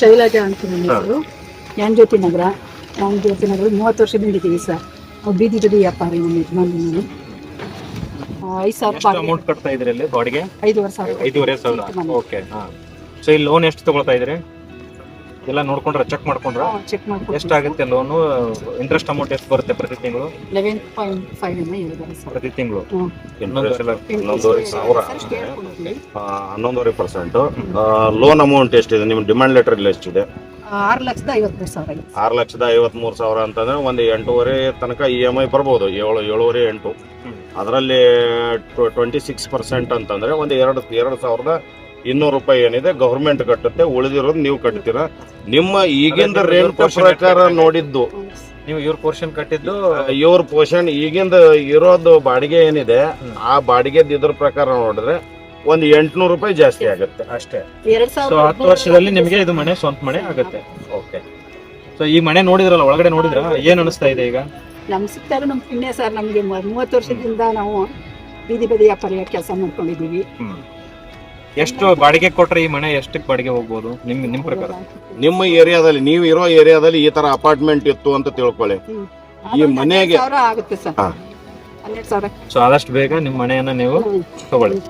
ಶೈಲಜಾ ಅಂತ ನನ್ನ ಹೆಸರು. ಜ್ಞಾನ ಜ್ಯೋತಿ ನಗರ. ಜ್ಞಾನ ಜ್ಯೋತಿ ನಗರ ಮೂವತ್ತು ವರ್ಷದಿಂದ ಇದ್ದೀವಿ ಸರ್. ನಾವು ಬೀದಿ ಬದಿ ವ್ಯಾಪಾರಿ ನಮ್ಮ ಯಜಮಾನ್ರು ನಾನು. ಐದು ಸಾವಿರ ಎಷ್ಟು ರೂಪಾಯಿ ಅಮೌಂಟ್ ಕಟ್ತಾ ಇದ್ರೆ ಇಲ್ಲಿ ಬಾಡಿಗೆ? ಐದೂವರೆ ಸಾವಿರ. ಐದೂವರೆ ಸಾವಿರ. ಓಕೆ ಹಾ. ಸೊ ಈ ಲೋನ್ ಎಷ್ಟು ತಗೊಳ್ತಾ ಇದ್ರಿ? ಎಲ್ಲ ನೋಡ್ಕೊಂಡ್ರ ಚೆಕ್ ಮಾಡ್ಕೊಂಡ್ರ? ಚೆಕ್ ಮಾಡ್ಕೊಂಡು ಎಷ್ಟಾಗುತ್ತೆ ಲೋನು ಇಂಟ್ರೆಸ್ಟ್ ಅಮೌಂಟ್ ಎಷ್ಟು ಬರುತ್ತೆ ಪ್ರತಿ ತಿಂಗಳು? ಲೆವೆನ್ ಪಾಯಿಂಟ್ ಫೈವ್ ಅನ್ನ ಹೇಳಿದ್ದಾರೆ ಸರ್. ಪ್ರತಿ ತಿಂಗಳು? ಹ್ಮ್. ಇಂಟ್ರೆಸ್ಟ್ ಎಲ್ಲ ಹನ್ನೊಂದುವರೆ ಸಾವಿರ. ಸರ್, ಕೇಳ್ಕೊಂಡಿದ್ವಿ. ಆ, ಹನ್ನೊಂದುವರೆ ಪರ್ಸೆಂಟ್ ಲೋನ್ ಅಮೌಂಟ್ ಎಷ್ಟಿದೆ? ನಿಮ್ಮ ಡಿಮ್ಯಾಂಡ್ ಲೆಟರ್ ಇಲ್ಲಿ ಎಷ್ಟಿದೆ? ಆರು ಲಕ್ಷದ ಐವತ್ತೈದು ಸಾವಿರ ಆರು ಲಕ್ಷದ ಐವತ್ಮೂರು ಸಾವಿರ ಅಂತಂದ್ರೆ ಒಂದು ಎಂಟೂವರೆ ತನಕ ಇ ಎಂ ಐ ಬರ್ಬೋದು. ಏಳು ಏಳುವರೆ ಎಂಟು. ಹ್ಮ್. ಅದರಲ್ಲಿ ಟ್ವೆಂಟಿ ಸಿಕ್ಸ್ ಪರ್ಸೆಂಟ್ ಅಂತಂದ್ರೆ ಒಂದು ಎರಡು ಎರಡು ಸಾವಿರದ ಇನ್ನೂರು ರೂಪಾಯಿ ಏನಿದೆ ಗೌರ್ಮೆಂಟ್ ಕಟ್ಟುತ್ತೆ ಉಳಿದಿರೋದು ನೀವು ಕಟ್ತೀರಾ? ನಿಮ್ಮ ಈಗಿಂದ ರೇಟ್ ಪ್ರಕಾರ ನೋಡಿದ್ದು. ನೀವು ಇವ್ರ ಪೋರ್ಷನ್ ಕಟ್ಟಿದ್ದು ಇವ್ರ ಪೋರ್ಷನ್ ಈಗಿಂದ ಇರೋದು ಬಾಡಿಗೆ ಏನಿದೆ ಆ ಬಾಡಿಗೆ ಇದ್ರ ಪ್ರಕಾರ ನೋಡಿದ್ರೆ ಒಂದ್ ಎಂಟ್ನೂರು ರೂಪಾಯಿ ಜಾಸ್ತಿ ಆಗುತ್ತೆ. ಅಷ್ಟೇ. ಸೊ ಹತ್ತು ವರ್ಷದಲ್ಲಿ ನಿಮಗೆ ಇದು ಮನೆ ಸ್ವಂತ ಮನೆ ಆಗುತ್ತೆ. ಓಕೆ ಸೊ ಈ ಮನೆ ನೋಡಿದ್ರಲ್ಲ ಒಳಗಡೆ ನೋಡಿದ್ರ? ಏನ್ ಅನಿಸ್ತಾ ಇದೆ ಈಗ? ನಮ್ ಸಿಕ್ತಾರ ನಮ್ ಪುಣ್ಯ ಸರ್ ನಮ್ಗೆ ಮೂವತ್ತು ವರ್ಷದಿಂದ ನಾವು ಬೀದಿ ಬದಿ ವ್ಯಾಪಾರಿಯಾಗಿ ಕೆಲಸ ಮಾಡ್ಕೊಂಡಿದೀವಿ ಎಷ್ಟು ಬಾಡಿಗೆ ಕೊಟ್ರೆ ಈ ಮನೆ ಎಷ್ಟಕ್ಕೆ ಬಾಡಿಗೆ ಹೋಗ್ಬೋದು? ನಿಮ್ ನಿಮ್ ಪ್ರಕಾರ. ನಿಮ್ಮ ಏರಿಯಾದಲ್ಲಿ ನೀವು ಇರೋ ಏರಿಯಾದಲ್ಲಿ ಈ ತರ ಅಪಾರ್ಟ್ಮೆಂಟ್ ಇತ್ತು ಅಂತ ತಿಳ್ಕೊಳ್ಳಿ. ಈ ಮನೆಗೆ- ಆಗುತ್ತೆ ಸರ್. ಹಾ. ಹನ್ನೆರಡು ಸಾವಿರ. ಸೊ ಆದಷ್ಟು ಬೇಗ ನಿಮ್ಮ ಮನೆಯನ್ನ ನೀವು. ತಗೊಳ್ಳಿ.